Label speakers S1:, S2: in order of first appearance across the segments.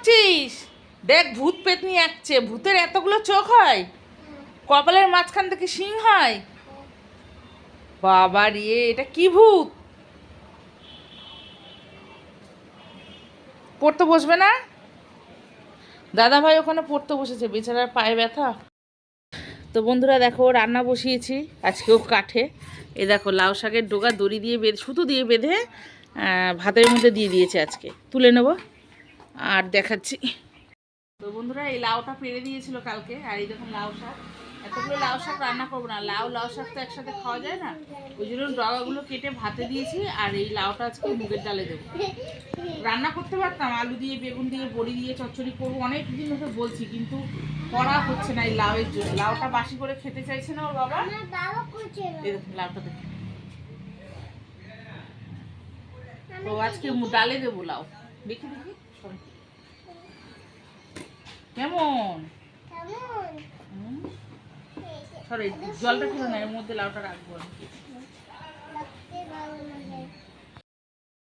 S1: করছিস দেখ, ভূত পেতনি আসছে ভূতের এতগুলো চোখ হয়, কপালের মাঝখান থেকে সিং হয়। বাবার ইয়ে এটা কি ভূত? পড়তে বসবে না? দাদা ভাই ওখানে পড়তে বসেছে, বেচারার পায়ে ব্যথা। তো বন্ধুরা, দেখো রান্না বসিয়েছি, আজকেও কাঠে। এ দেখো, লাউ শাকের ডোগা, দড়ি দিয়ে বেঁধে সুতো দিয়ে বেঁধে ভাতের মধ্যে দিয়ে দিয়েছে আজকে। তুলে নেব। আর দেখাচ্ছি। তো বন্ধুরা, এই লাউটা পেরে দিয়েছিল কালকে, আর এই দেখুন লাউ শাক। এতগুলো লাউ শাক রান্না করব না। লাউ লাউ শাক তো একসাথে খাওয়া যায় না? ওই জন্য ডগাগুলো কেটে ভাতে দিয়েছি, আর এই লাউটা আজকে মুগের ডালে দেবো। রান্না করতে পারতাম, আলু দিয়ে, বেগুন দিয়ে, বড়ি দিয়ে, চচ্চড়ি করব, অনেক দিন ধরে বলছি, কিন্তু করা হচ্ছে না এই লাউয়ের জন্য। লাউটা বাসি করে খেতে চাইছে না ওর বাবা? লাউটা দেখুন। তো আজকে ডালে দেবো লাউ। দেখি দেখি। কেমন? সরি জলটা না এর মধ্যে লাউটা রাখব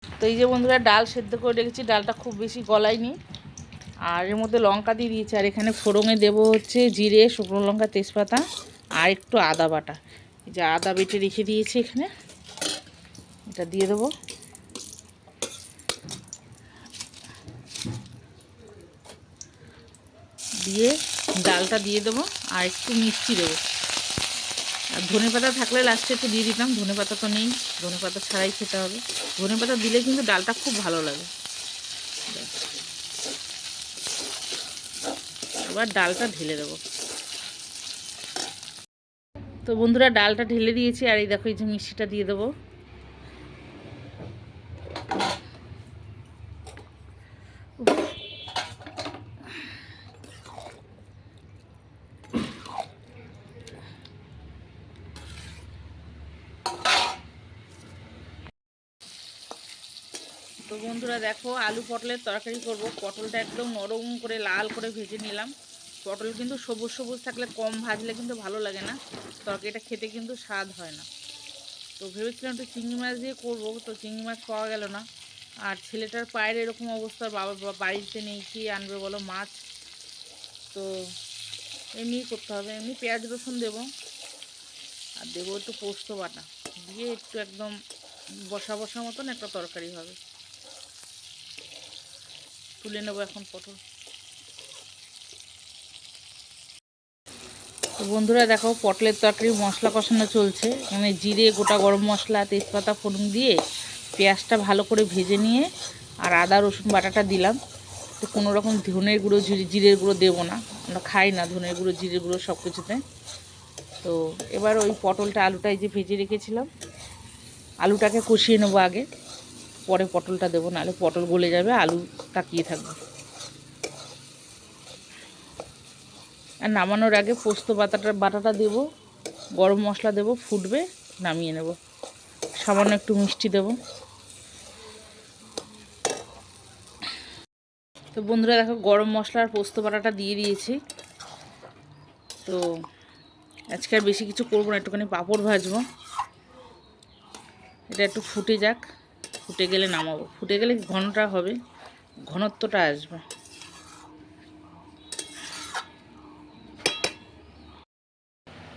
S1: তো এই যে বন্ধুরা ডাল সেদ্ধ করে রেখেছি ডালটা খুব বেশি গলায়নি। আর এর মধ্যে লঙ্কা দিয়ে দিয়েছি আর এখানে ফোড়ঙে দেবো হচ্ছে জিরে শুকনো লঙ্কা তেজপাতা আর একটু আদা বাটা। এই যে আদা বেটে রেখে দিয়েছি এখানে। এটা দিয়ে দেবো। দিয়ে ডালটা দিয়ে দেবো আর একটু মিষ্টি দেবো। আর ধনে পাতা থাকলে লাস্টে একটু দিয়ে দিতাম, ধনে পাতা তো নেই, ধনে পাতা ছাড়াই খেতে হবে। ধনে পাতা দিলে কিন্তু ডালটা খুব ভালো লাগে। এবার ডালটা ঢেলে দেবো। তো বন্ধুরা, ডালটা ঢেলে দিয়েছি, আর এই দেখো, এই যে মিষ্টিটা দিয়ে দেবো। তো বন্ধুরা দেখো, আলু পটলের তরকারি করব। পটলটা একদম নরম করে, লাল করে ভেজে নিলাম। পটল কিন্তু সবুজ সবুজ থাকলে কম ভাজলে কিন্তু ভালো লাগে না। তরকারিটা খেতে কিন্তু স্বাদ হয় না। তো ভেবেছিলাম একটু চিংড়ি মাছ দিয়ে করব, তো চিংড়ি মাছ পাওয়া গেল না। আর ছেলেটার পায়ের এরকম অবস্থা, বাবা বাড়িতে নেই, কি আনবে বলো মাছ? তো এমনি করতে হবে। এমনি পেঁয়াজ, রসুন দেবো। আর দেবো একটু পোস্ত বাটা। দিয়ে একটু একদম বসা বসা মতন একটা তরকারি হবে। তুলে নেব এখন পটল। তো বন্ধুরা দেখো, পটলের তরকারি মশলা কষানো চলছে। মানে জিরে, গোটা গরম মশলা, তেজপাতা, ফোড়ন দিয়ে পেঁয়াজটা ভালো করে ভেজে নিয়ে আর আদা, রসুন, বাটাটা দিলাম। তো কোনো রকম ধনের গুঁড়ো, জিরে, জিরের গুঁড়ো দেবো না। আমরা খাই না ধনের গুঁড়ো, জিরের গুঁড়ো সব কিছুতে। তো এবার ওই পটলটা আলুটা এই যে ভেজে রেখেছিলাম, আলুটাকে কষিয়ে নেব আগে। পরে পটলটা দেবো, নাহলে পটল গলে যাবে, আলু তাকিয়ে থাকবে। আর নামানোর আগে পোস্ত বাটাটা বাটাটা দেবো, গরম মশলা দেবো, ফুটবে, নামিয়ে নেব। সামান্য একটু মিষ্টি দেবো। তো বন্ধুরা, দেখো গরম মশলার পোস্ত বাটাটা দিয়ে দিয়েছি। তো আজকে আর বেশি কিছু করব না, একটুখানি পাঁপড় ভাজবো। এটা একটু ফুটে যাক। ফুটে গেলে নামাবো। ফুটে গেলে ঘনটা হবে, ঘনত্বটা আসবে।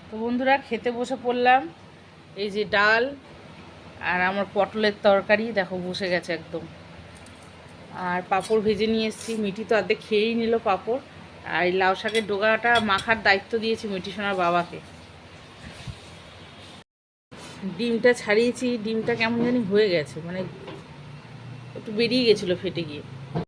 S1: তো বন্ধুরা, খেতে বসে পড়লাম। এই যে ডাল আর আমার পটলের তরকারি, দেখো বসে গেছে একদম। আর পাঁপড় ভেজে নিয়ে এসেছি। মিটি তো অর্ধেক খেয়েই নিল পাঁপড়। আর এই লাউ শাকের ডোগাটা মাখার দায়িত্ব দিয়েছি মিটি সোনার বাবাকে। ডিমটা ছাড়িয়েছি ডিমটা কেমন জানি হয়ে গেছে মানে একটু বেরিয়ে গেছিল ফেটে গিয়ে।